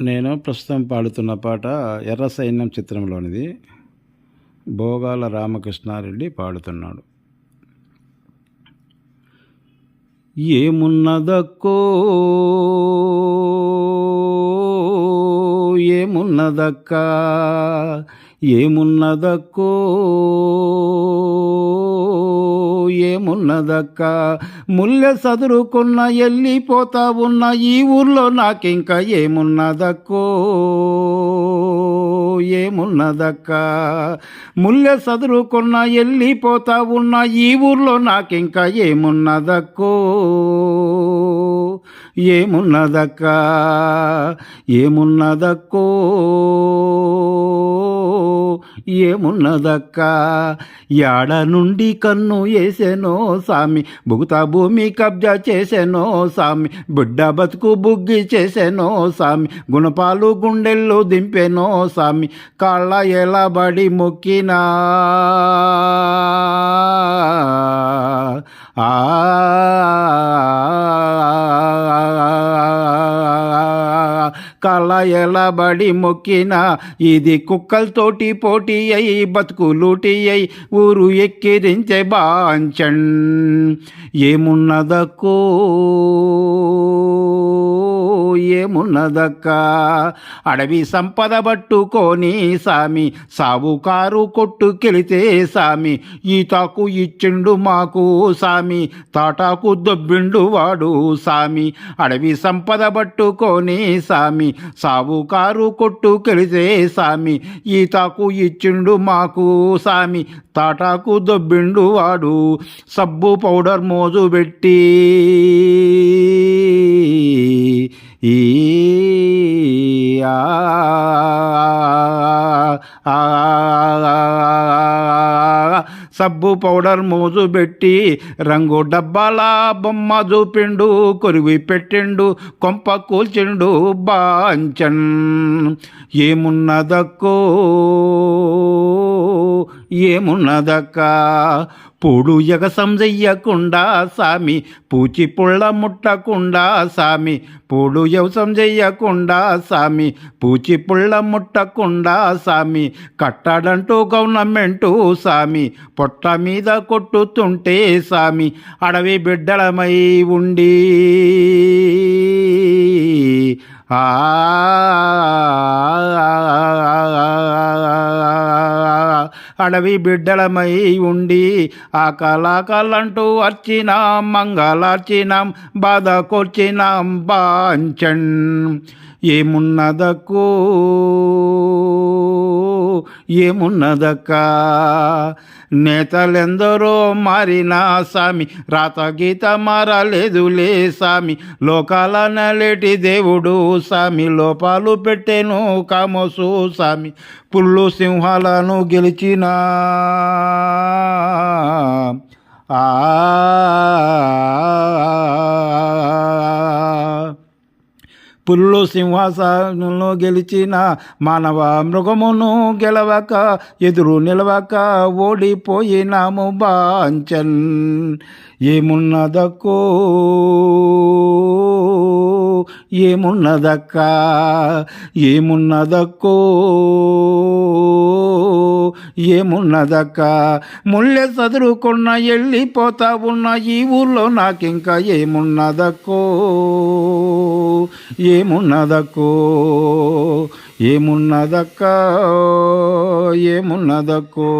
నేను ప్రస్తుతం పాడుతున్న పాట ఎర్ర సైన్యం చిత్రంలోనిది. భోగాల రామకృష్ణారెడ్డి పాడుతున్నాడు. ఏమున్నదక్కో? ఏమున్నదక్క? ఏమున్నదక్కో? ఏమున్నదక్క? ముల్లె సదురుకున్న వెళ్ళిపోతా ఉన్న ఈ ఊర్లో నాకింక ఏమున్నదక్కో? ఏమున్నదక్క? ముల్లె సదురుకున్న వెళ్ళిపోతా ఉన్న ఈ ఊర్లో నాకింక ఏమున్నదక్కో? ఏమున్నదక్క? ఏమున్నదక్కో? ఏమున్నదక్క? యాడ నుండి కన్ను వేసెనో సామి? బుగుతా భూమి కబ్జా చేసెనో సామి? బిడ్డ బతుకు బుగ్గి చేసెనో సామి? గుణపాలు గుండెల్లో దింపెనో సామి? కాళ్ళ ఎలా బడి మొక్కినా? ఆ కళ్ళ ఎలబడి మొక్కిన ఇది కుక్కలతోటి పోటీ అయి బతుకులూటి అయి ఊరు ఎక్కిరించే బాంచన్. ఏమున్నదకో ఏమున్నదక్క అడవి సంపద పట్టుకొని సామి సావుకారు కొట్టుకెళితే సామి. ఈతాకు ఇచ్చిండు మాకు సామి తాటాకు దొబ్బిండు వాడు సామి. అడవి సంపద పట్టుకొని సామి సావుకారు కొట్టుకెళితే సామి. ఈతాకు ఇచ్చిండు మాకు సామి తాటాకు దొబ్బిండు వాడు. సబ్బు పౌడర్ మోజు పెట్టి ఈ ఆ సబ్బు పౌడర్ మోజు పెట్టి రంగు డబ్బాల బొమ్మ చూపిండు కొరివి పెట్టిండు కొంప కూల్చిండు బాంచన్. ఏమున్నదక్కో ఏమున్నదక్క? పొడు ఎగసం చెయ్యకుండా సామి పూచి పుళ్ళ ముట్టకుండా సామి పొడు వ్యవసం చెయ్యకుండా సామి పూచి పుళ్ళ ముట్టకుండా సామి కట్టాడంటూ గవర్నమెంటు సామి పొట్ట మీద కొట్టుతుంటే సామి అడవి బిడ్డలమై ఉండి. ఆ అడవి బిడ్డలమై ఉండి ఆ కళాకళంటూ అర్చినాం మంగళార్చినాం బాధకొచ్చినాం బాంచన్. ఏమున్నదకు ఏమున్నదక్క? నేతలెందరో మారినా సామి రాత గీత మారలేదులే సామి లోకాల నలేటి దేవుడు సామి లోపాలు పెట్టెను కామోసు సామి పుల్లు సింహాలను గెలిచిన ఆ పుల్లు సింహాసనంలో గెలిచిన మానవ మృగమును గెలవక ఎదురు నిలవక ఓడిపోయినాము బాంచన్. ఏమున్నదక్కో? ఏమున్నదక్క? ఏమున్నదక్కో? ఏమున్నదక్క? ముళ్ళె చదురుకున్న వెళ్ళిపోతా ఉన్న ఈ ఊర్లో నాకింకా ఏమున్నదక్కో? ఏమున్నదక్కో? ఏమున్నదక్క? ఏమున్నదక్కో?